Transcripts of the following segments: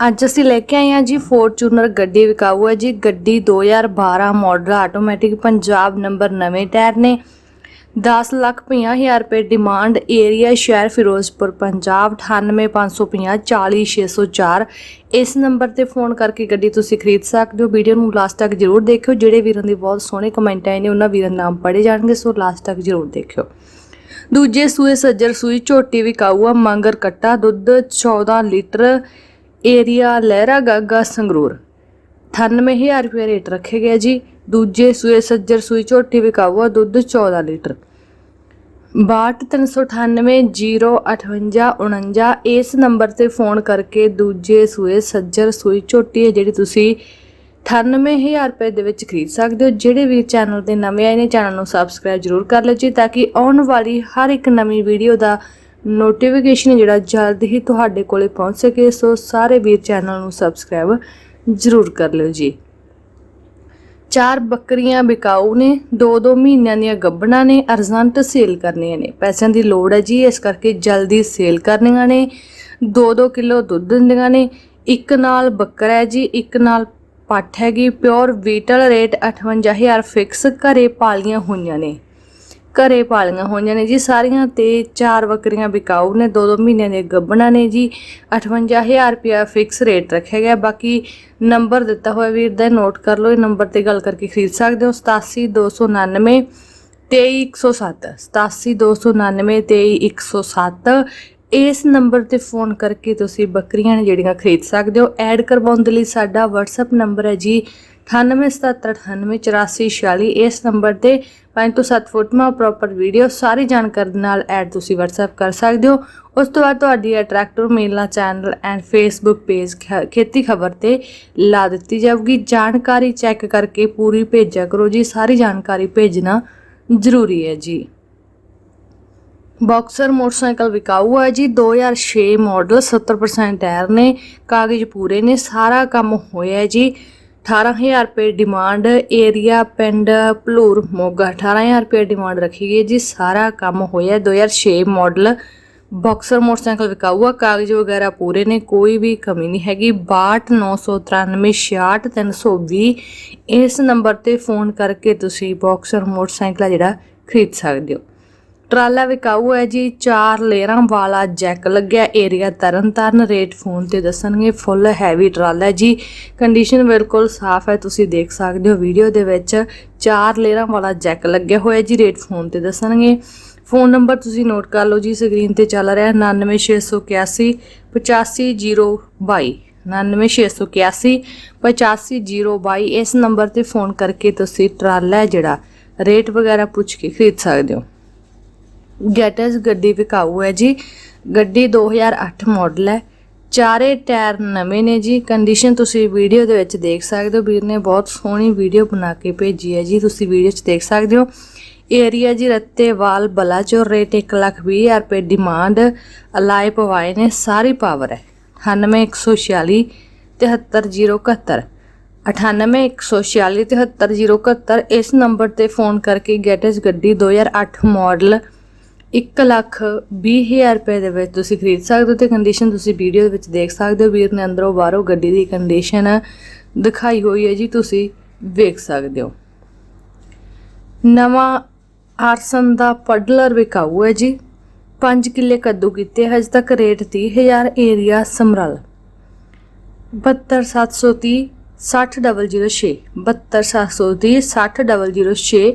ਅੱਜ ਅਸੀਂ ਲੈ ਕੇ ਆਏ ਹਾਂ ਜੀ ਫੋਰਚੂਨਰ ਗੱਡੀ ਵਿਕਾਊ ਹੈ ਜੀ, ਗੱਡੀ 2012 ਮਾਡਲ ਆਟੋਮੈਟਿਕ ਪੰਜਾਬ ਨੰਬਰ ਨਵੇਂ ਟਾਇਰ ਨੇ। 10 ਲੱਖ ਪੰਜਾਹ ਹਜ਼ਾਰ ਰੁਪਏ ਡਿਮਾਂਡ ਏਰੀਆ ਸ਼ਹਿਰ ਫਿਰੋਜ਼ਪੁਰ, ਪੰਜਾਬ 98550 40604 ਇਸ ਨੰਬਰ ਤੇ ਫੋਨ ਕਰਕੇ ਗੱਡੀ ਤੁਸੀਂ ਖਰੀਦ ਸਕਦੇ ਹੋ। ਵੀਡੀਓ ਨੂੰ ਲਾਸਟ ਤੱਕ ਜਰੂਰ ਦੇਖਿਓ। ਜਿਹੜੇ ਵੀਰਾਂ ਦੇ ਬਹੁਤ ਸੋਹਣੇ ਕਮੈਂਟ ਆਏ ਨੇ, ਉਹਨਾਂ ਵੀਰਾਂ ਦੇ ਨਾਮ ਪੜ੍ਹੇ ਜਾਣਗੇ, ਸੋ ਲਾਸਟ ਤੱਕ ਜਰੂਰ ਦੇਖਿਓ। ਦੂਜੇ ਸੂਏ ਸੱਜਰ ਸੂਈ ਝੋਟੀ ਵਿਕਾਊ ਆ ਮੰਗਰ ਕੱਟਾ, ਦੁੱਧ 14 litre area Lehragaga Sangrur. 98000 ਰੁਪਏ ਰੇਟ ਰੱਖੇ ਗਿਆ ਜੀ। ਦੂਜੇ ਸੂਏ ਸੱਜਰ ਸੂਈ ਝੋਟੀ ਵਿਕਾਊ ਦੁੱਧ 14 ਲੀਟਰ। 6239085049 ਇਸ ਨੰਬਰ ਤੇ ਫੋਨ ਕਰਕੇ ਦੂਜੇ ਸੂਏ ਸੱਜਰ ਸੂਈ ਝੋਟੀ ਹੈ ਜਿਹੜੀ ਤੁਸੀਂ 98000 ਰੁਪਏ ਦੇ ਵਿੱਚ ਖਰੀਦ ਸਕਦੇ ਹੋ। ਜਿਹੜੇ ਵੀ ਚੈਨਲ ਤੇ ਨਵੇਂ ਆਏ ਨੇ, ਚੈਨਲ ਨੂੰ ਸਬਸਕ੍ਰਾਈਬ ਜਰੂਰ ਕਰ ਲਓ ਜੀ, ਤਾਂ ਕਿ ਆਉਣ ਵਾਲੀ ਹਰ ਇੱਕ ਨਵੀਂ ਵੀਡੀਓ ਦਾ ਨੋਟੀਫਿਕੇਸ਼ਨ ਜਿਹੜਾ ਜਲਦ ਹੀ ਤੁਹਾਡੇ ਕੋਲੇ ਪਹੁੰਚ ਸਕੇ, ਸੋ ਸਾਰੇ ਵੀਰ ਚੈਨਲ ਨੂੰ ਸਬਸਕ੍ਰਾਈਬ ਜਰੂਰ ਕਰ ਲਿਓ ਜੀ। ਚਾਰ ਬੱਕਰੀਆਂ ਬਿਕਾਊ ਨੇ 2-2 ਮਹੀਨਿਆਂ ਦੀਆਂ ਗੱਭਣਾ ਨੇ, ਅਰਜੰਟ ਸੇਲ ਕਰਨੀਆਂ ਨੇ। ਪੈਸਿਆਂ ਦੀ ਲੋੜ ਹੈ ਜੀ, ਇਸ ਕਰਕੇ ਜਲਦੀ ਸੇਲ ਕਰਨੀਆਂ ਨੇ। 2-2 ਕਿਲੋ ਦੁੱਧ ਦਿੰਦੀਆਂ ਨੇ, ਇੱਕ ਨਾਲ ਬੱਕਰਾ ਹੈ ਜੀ, ਇੱਕ ਨਾਲ ਪੱਠ ਹੈਗੀ ਪਿਓਰ ਵੀਟਲ ਰੇਟ 58000 ਫਿਕਸ ਘਰੇ ਪਾਲੀਆਂ ਹੋਈਆਂ ਨੇ। ਘਰੇ ਪਾਲੀਆਂ ਹੋਈਆਂ ਨੇ ਜੀ। ਸਾਰੀਆਂ ਤੇ ਚਾਰ ਬੱਕਰੀਆਂ ਵਿਕਾਊ ਨੇ। 2-2 ਮਹੀਨਿਆਂ ਦੇ ਗੱਭਣਾ ਨੇ ਜੀ। 58000 ਰੁਪਿਆ ਫਿਕਸ ਰੇਟ ਰੱਖਿਆ ਗਿਆ। ਬਾਕੀ ਨੰਬਰ ਦਿੱਤਾ ਹੋਇਆ ਵੀਰ ਦਾ ਨੋਟ ਕਰ ਲਓ। ਇਹ ਨੰਬਰ ਤੇ ਗੱਲ ਕਰਕੇ ਖਰੀਦ ਸਕਦੇ ਹੋ। 87299 23107 87299 23107 ਇਸ ਨੰਬਰ ਤੇ ਫੋਨ ਕਰਕੇ ਤੁਸੀਂ ਬੱਕਰੀਆਂ ਨੇ ਜਿਹੜੀਆਂ ਖਰੀਦ ਸਕਦੇ ਹੋ। ਐਡ ਕਰਵਾਉਣ ਦੇ ਲਈ ਸਾਡਾ WhatsApp ਨੰਬਰ ਹੈ ਜੀ 9877988446 ਇਸ ਨੰਬਰ ਤੇ 5 ਤੋਂ 7 ਫੋਟੋਆਂ ਪ੍ਰੋਪਰ ਵੀਡੀਓ ਸਾਰੀ ਜਾਣਕਾਰੀ ਨਾਲ ਐਡ ਤੁਸੀਂ WhatsApp ਕਰ ਸਕਦੇ ਹੋ। ਉਸ ਤੋਂ ਬਾਅਦ ਤੁਹਾਡੀ ਇਹ ਟਰੈਕਟਰ ਮੇਲਾ ਚੈਨਲ ਐਂਡ ਫੇਸਬੁੱਕ ਪੇਜ ਖੇਤੀ ਖਬਰ ਤੇ ਲਾ ਦਿੱਤੀ ਜਾਊਗੀ। ਜਾਣਕਾਰੀ ਚੈੱਕ ਕਰਕੇ ਪੂਰੀ ਭੇਜਿਆ ਕਰੋ ਜੀ। ਸਾਰੀ ਜਾਣਕਾਰੀ ਭੇਜਣਾ ਜ਼ਰੂਰੀ ਹੈ ਜੀ। ਬਾਕਸਰ ਮੋਟਰਸਾਈਕਲ ਵਿਕਾਊ ਹੈ ਜੀ। 2006 ਮਾਡਲ 70% ਟਾਇਰ ਨੇ, ਕਾਗਜ਼ ਪੂਰੇ ਨੇ, ਸਾਰਾ ਕੰਮ ਹੋਇਆ ਜੀ। 18000 ਰੁਪਏ ਡਿਮਾਂਡ ਏਰੀਆ ਪਿੰਡ ਭਲੂਰ ਮੋਗਾ। 18000 ਰੁਪਏ ਡਿਮਾਂਡ ਰੱਖੀ ਗਈ ਜੀ, ਸਾਰਾ ਕੰਮ ਹੋਇਆ 2006 ਮਾਡਲ ਬਾਕਸਰ ਮੋਟਰਸਾਈਕਲ ਵਿਕਾਊ ਕਾਗਜ਼ ਵਗੈਰਾ ਪੂਰੇ ਨੇ, ਕੋਈ ਵੀ ਕਮੀ ਨਹੀਂ ਹੈਗੀ। 6293366320 ਇਸ ਨੰਬਰ ਤੇ ਫੋਨ ਕਰਕੇ ਤੁਸੀਂ ਬਾਕਸਰ ਮੋਟਰਸਾਈਕਲ ਆ ਜਿਹੜਾ ਖਰੀਦ ਸਕਦੇ ਹੋ। ਟਰਾਲਾ ਵਿਕਾਊ ਹੈ ਜੀ, ਚਾਰ ਲੇਅਰਾਂ ਵਾਲਾ ਜੈਕ ਲੱਗਿਆ, ਏਰੀਆ ਤਰਨਤਾਰਨ, ਰੇਟ ਫੋਨ ਤੇ ਦੱਸਣਗੇ, ਫੁੱਲ ਹੈਵੀ ਟਰਾਲਾ ਜੀ। ਕੰਡੀਸ਼ਨ ਬਿਲਕੁਲ ਸਾਫ਼ ਹੈ, ਤੁਸੀਂ ਦੇਖ ਸਕਦੇ ਹੋ ਵੀਡੀਓ ਦੇ ਵਿੱਚ, ਚਾਰ ਲੇਅਰਾਂ ਵਾਲਾ ਜੈਕ ਲੱਗਿਆ ਹੋਇਆ ਜੀ, ਰੇਟ ਫੋਨ ਤੇ ਦੱਸਣਗੇ। ਫੋਨ ਨੰਬਰ ਤੁਸੀਂ ਨੋਟ ਕਰ ਲਓ ਜੀ, ਸਕਰੀਨ ਤੇ ਚੱਲ ਰਿਹਾ 99681 85022 99681 85022 ਇਸ ਨੰਬਰ ਤੇ ਫੋਨ ਕਰਕੇ ਤੁਸੀਂ ਟਰਾਲਾ ਜਿਹੜਾ, ਰੇਟ ਵਗੈਰਾ ਪੁੱਛ ਕੇ ਖਰੀਦ ਸਕਦੇ ਹੋ। ਗੈਟਸ ਗੱਡੀ ਵਿਕਾਊ ਹੈ ਜੀ। ਗੱਡੀ 2008 ਮਾਡਲ ਹੈ। ਚਾਰੇ ਟਾਇਰ ਨਵੇਂ ਨੇ ਜੀ। ਕੰਡੀਸ਼ਨ ਤੁਸੀਂ ਵੀਡੀਓ ਦੇ ਵਿੱਚ ਦੇਖ ਸਕਦੇ ਹੋ। ਵੀਰ ਨੇ ਬਹੁਤ ਸੋਹਣੀ ਵੀਡੀਓ ਬਣਾ ਕੇ ਭੇਜੀ ਹੈ ਜੀ। ਤੁਸੀਂ ਵੀਡੀਓ 'ਚ ਦੇਖ ਸਕਦੇ ਹੋ। ਏਰੀਆ ਜੀ ਰੱਤੇਵਾਲ ਬਲਾਚੌਰ ਰੇਟ 120000 ਰੁਪਏ ਡਿਮਾਂਡ ਅਲਾਈ ਪਵਾਏ ਨੇ। ਸਾਰੀ ਪਾਵਰ ਹੈ। 98146 73071 9816 73071 ਇਸ ਨੰਬਰ ਤੇ ਫੋਨ ਕਰਕੇ ਗੈਟਸ ਗੱਡੀ 2008 ਮਾਡਲ 1 ਲੱਖ 20000 ਰੁਪਏ ਦੇ ਵਿੱਚ ਤੁਸੀਂ ਖਰੀਦ ਸਕਦੇ ਹੋ ਤੇ ਕੰਡੀਸ਼ਨ ਤੁਸੀਂ ਵੀਡੀਓ ਦੇ ਵਿੱਚ ਦੇਖ ਸਕਦੇ ਹੋ। ਵੀਰ ਨੇ ਅੰਦਰੋਂ ਬਾਹਰੋਂ ਗੱਡੀ ਦੀ ਕੰਡੀਸ਼ਨ ਦਿਖਾਈ ਹੋਈ ਹੈ ਜੀ, ਤੁਸੀਂ ਵੇਖ ਸਕਦੇ ਹੋ। ਨਵਾਂ ਆਰਸਨ ਦਾ ਪਡਲਰ ਵਿਕਾਊ ਹੈ ਜੀ। 5 ਕਿੱਲੇ ਕੱਦੂ ਕੀਤੇ, ਹਜੇ ਤੱਕ ਰੇਟ 30000 ਏਰੀਆ ਸਮਰਲ। 72730 60006 72730 60006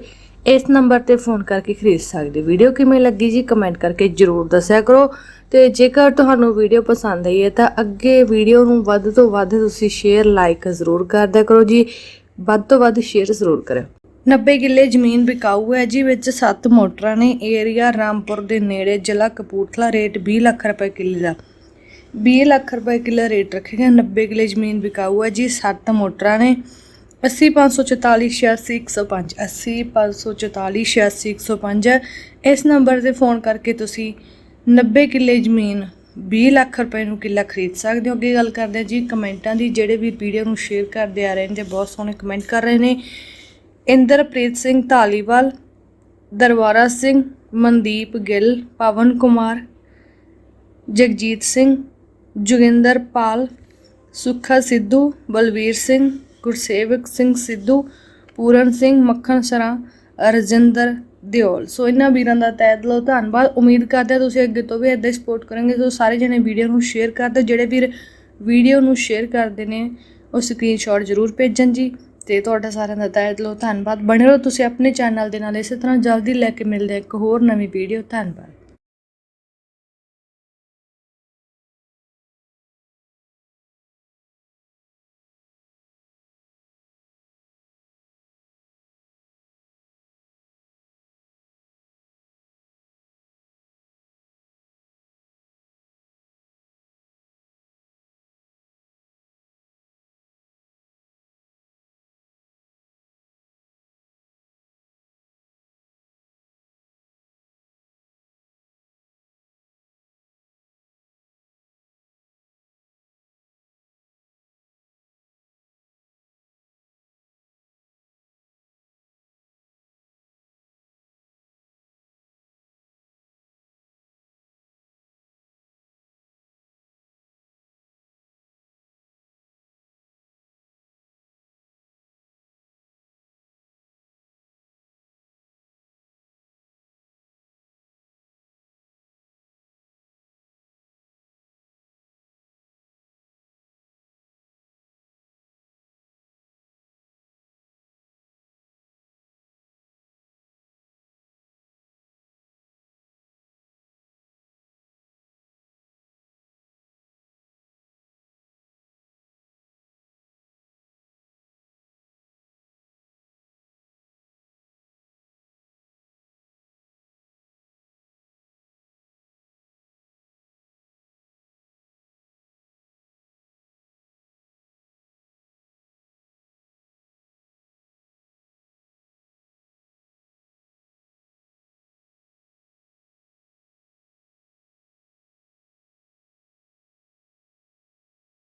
ਇਸ ਨੰਬਰ ਤੇ ਫੋਨ ਕਰਕੇ ਖਰੀਦ ਸਕਦੇ ਵੀਡੀਓ ਕਿਵੇਂ ਲੱਗੀ ਜੀ ਕਮੈਂਟ ਕਰਕੇ ਜਰੂਰ ਦੱਸਿਆ ਕਰੋ। ਤੇ ਜੇਕਰ ਤੁਹਾਨੂੰ ਵੀਡੀਓ ਪਸੰਦ ਆਈ ਹੈ ਤਾਂ ਅੱਗੇ ਵੀਡੀਓ ਨੂੰ ਵੱਧ ਤੋਂ ਵੱਧ ਤੁਸੀਂ ਸ਼ੇਅਰ ਲਾਈਕ ਜ਼ਰੂਰ ਕਰਦਿਆ ਕਰੋ ਜੀ। ਵੱਧ ਤੋਂ ਵੱਧ ਸ਼ੇਅਰ ਜ਼ਰੂਰ ਕਰਿਓ। 90 ਕਿੱਲੇ ਜ਼ਮੀਨ ਵਿਕਾਊ ਹੈ ਜੀ, ਵਿੱਚ 7 ਮੋਟਰਾਂ ਨੇ ਏਰੀਆ ਰਾਮਪੁਰ ਦੇ ਨੇੜੇ ਜ਼ਿਲ੍ਹਾ ਕਪੂਰਥਲਾ ਰੇਟ 20 ਲੱਖ ਰੁਪਏ ਕਿੱਲੇ ਦਾ। 20 ਲੱਖ ਰੁਪਏ ਕਿੱਲਾ ਰੇਟ ਰੱਖੇਗਾ ਗਿਆ 90 ਕਿੱਲੇ ਜ਼ਮੀਨ ਵਿਕਾਊ ਹੈ ਜੀ 7 ਮੋਟਰਾਂ ਨੇ 80544 80544 ਇਸ ਨੰਬਰ ਤੇ ਫੋਨ ਕਰਕੇ ਤੁਸੀਂ 90 ਕਿੱਲੇ ਜ਼ਮੀਨ 20 ਲੱਖ ਰੁਪਏ ਨੂੰ ਕਿੱਲਾ ਖਰੀਦ ਸਕਦੇ ਹੋ। ਅੱਗੇ ਗੱਲ ਕਰਦੇ ਹਾਂ ਜੀ, ਕਮੈਂਟਾਂ ਦੀ। ਜਿਹੜੇ ਵੀ ਵੀਡੀਓ ਨੂੰ ਸ਼ੇਅਰ ਕਰਦੇ ਆ ਰਹੇ ਨੇ ਤੇ ਬਹੁਤ ਸੋਹਣੇ ਕਮੈਂਟ ਕਰ ਰਹੇ ਨੇ। ਇੰਦਰਪ੍ਰੀਤ ਸਿੰਘ ਧਾਲੀਵਾਲ, ਦਰਬਾਰਾ ਸਿੰਘ, ਮਨਦੀਪ ਗਿੱਲ, ਪਵਨ ਕੁਮਾਰ, ਜਗਜੀਤ ਸਿੰਘ, ਜੋਗਿੰਦਰ ਪਾਲ, ਸੁੱਖਾ ਸਿੱਧੂ, ਬਲਵੀਰ ਸਿੰਘ ਗੁਰਸੇਵਕ ਸਿੰਘ ਸਿੱਧੂ, ਪੂਰਨ ਸਿੰਘ ਮੱਖਣ ਸਰਾਂ ਰਜਿੰਦਰ ਦਿਓਲ। ਸੋ ਇਹਨਾਂ ਵੀਰਾਂ ਦਾ ਤਹਿ ਦਿਲੋਂ ਧੰਨਵਾਦ। ਉਮੀਦ ਕਰਦੇ ਹਾਂ ਤੁਸੀਂ ਅੱਗੇ ਤੋਂ ਵੀ ਇਦਾਂ ਸਪੋਰਟ ਕਰੋਗੇ। ਸੋ ਸਾਰੇ ਜਣੇ ਵੀਡੀਓ ਨੂੰ ਸ਼ੇਅਰ ਕਰ ਦਿਓ। ਜਿਹੜੇ ਵੀਰ ਵੀਡੀਓ ਨੂੰ ਸ਼ੇਅਰ ਕਰਦੇ ਨੇ, ਉਹ ਸਕਰੀਨਸ਼ਾਟ ਜ਼ਰੂਰ ਭੇਜਣ ਜੀ। ਤੇ ਤੁਹਾਡਾ ਸਾਰਿਆਂ ਦਾ ਤਹਿ ਦਿਲੋਂ ਧੰਨਵਾਦ। ਬਣੇ ਰਹੋ ਤੁਸੀਂ ਆਪਣੇ ਚੈਨਲ ਦੇ ਨਾਲ। ਇਸੇ ਤਰ੍ਹਾਂ ਜਲਦੀ ਲੈ ਕੇ ਮਿਲਦੇ ਹਾਂ ਇੱਕ ਹੋਰ ਨਵੀਂ ਵੀਡੀਓ ਧੰਨਵਾਦ।